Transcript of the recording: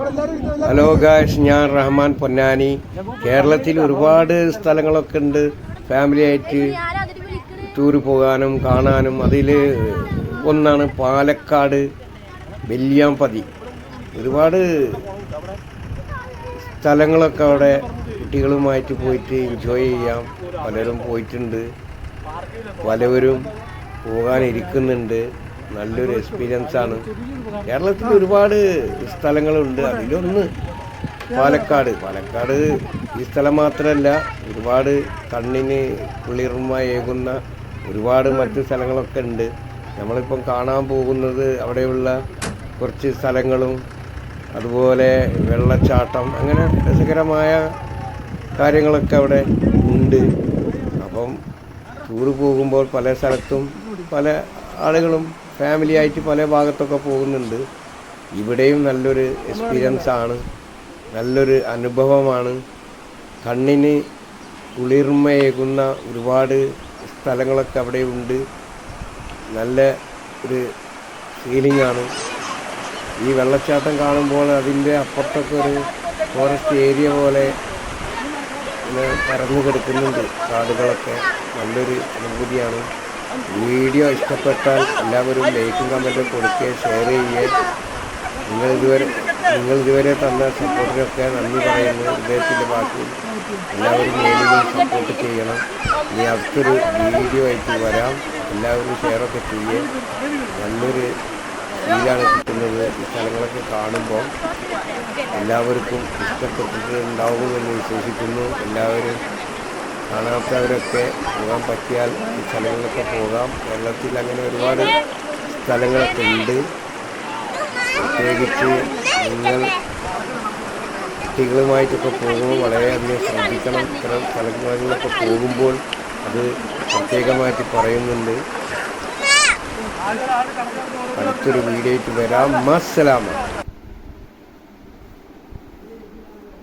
Hello guys ഞാൻ റഹ്മാൻ പൊന്നാനി. കേരളത്തിൽ ഒരുപാട് സ്ഥലങ്ങളൊക്കെ ഉണ്ട്. ഫാമിലി ആയിട്ട് ടൂർ പോകാനും കാണാനും. അതിൽ ഒന്നാണ് പാലക്കാട് വെല്ലിയാമ്പതി ഒരുപാട് സ്ഥലങ്ങളൊക്കെ അവിടെ കുട്ടികളുമായിട്ട് പോയിട്ട് എൻജോയ് ചെയ്യാം. പലരും പോയിട്ടുണ്ട്. പലവരും പോകാനിരിക്കുന്നുണ്ട്. നല്ലൊരു എക്സ്പീരിയൻസ് ആണ്. കേരളത്തിൽ ഒരുപാട് സ്ഥലങ്ങളുണ്ട്. അതിലൊന്ന് പാലക്കാട്. പാലക്കാട് ഈ സ്ഥലം മാത്രമല്ല ഒരുപാട് കണ്ണിന് കുളിർമയേകുന്ന ഒരുപാട് മറ്റ് സ്ഥലങ്ങളൊക്കെ ഉണ്ട്. നമ്മളിപ്പം കാണാൻ പോകുന്നത് അവിടെയുള്ള കുറച്ച് സ്ഥലങ്ങളും അതുപോലെ വെള്ളച്ചാട്ടം അങ്ങനെ രസകരമായ കാര്യങ്ങളൊക്കെ അവിടെ ഉണ്ട്. അപ്പം ടൂർ പോകുമ്പോൾ പല സ്ഥലത്തും പല ആളുകളും ഫാമിലി ആയിട്ട് പല ഭാഗത്തൊക്കെ പോകുന്നുണ്ട്. ഇവിടെയും നല്ലൊരു എക്സ്പീരിയൻസ് ആണ്. നല്ലൊരു അനുഭവമാണ്. കണ്ണിന് കുളിർമയേകുന്ന ഒരുപാട് സ്ഥലങ്ങളൊക്കെ അവിടെ ഉണ്ട്. നല്ല ഒരു ഫീലിംഗ് ആണ്. ഈ വെള്ളച്ചാട്ടം കാണുമ്പോൾ അതിന്റെ അപ്പുറത്തൊക്കെ ഒരു ഫോറസ്റ്റ് ഏരിയ പോലെ പരന്നു കിടക്കുന്നുണ്ട്. കാടുകളൊക്കെ നല്ലൊരു അനുഭൂതിയാണ്. വീഡിയോ ഇഷ്ടപ്പെട്ടാൽ എല്ലാവരും ലൈക്കും കമന്റും കൊടുക്കുകയും ഷെയർ ചെയ്യുകയും നിങ്ങൾ ഇതുവരെ നിങ്ങൾ ഇതുവരെ തന്ന സപ്പോർട്ടിനൊക്കെ നന്ദി പറയുന്നു. ഹൃദയത്തിന്റെ ബാക്കി എല്ലാവരും മേലും സപ്പോർട്ട് ചെയ്യണം. ഇനി അടുത്തൊരു വീഡിയോ ആയിട്ട് വരാം. എല്ലാവരും ഷെയറൊക്കെ ചെയ്യുക. നല്ലൊരു ഫീലാണ് കിട്ടുന്നത്. ഈ സ്ഥലങ്ങളൊക്കെ കാണുമ്പോൾ എല്ലാവർക്കും ഇഷ്ടപ്പെട്ടിട്ടുണ്ടാവുമെന്ന് വിശ്വസിക്കുന്നു. എല്ലാവരും കാണാത്തവരൊക്കെ പോകാൻ പറ്റിയാൽ ഈ സ്ഥലങ്ങളൊക്കെ പോകാം. കേരളത്തിൽ അങ്ങനെ ഒരുപാട് സ്ഥലങ്ങളൊക്കെ ഉണ്ട്. പ്രത്യേകിച്ച് നിങ്ങൾ കുട്ടികളുമായിട്ടൊക്കെ പോകുമ്പോൾ വളരെയധികം ശ്രദ്ധിക്കണം. ഇത്തരം സ്ഥലങ്ങളിലൊക്കെ പോകുമ്പോൾ അത് പ്രത്യേകമായിട്ട് പറയുന്നുണ്ട്. അടുത്തൊരു വീഡിയോയ്ക്ക് വരാം. മസ്സലാമ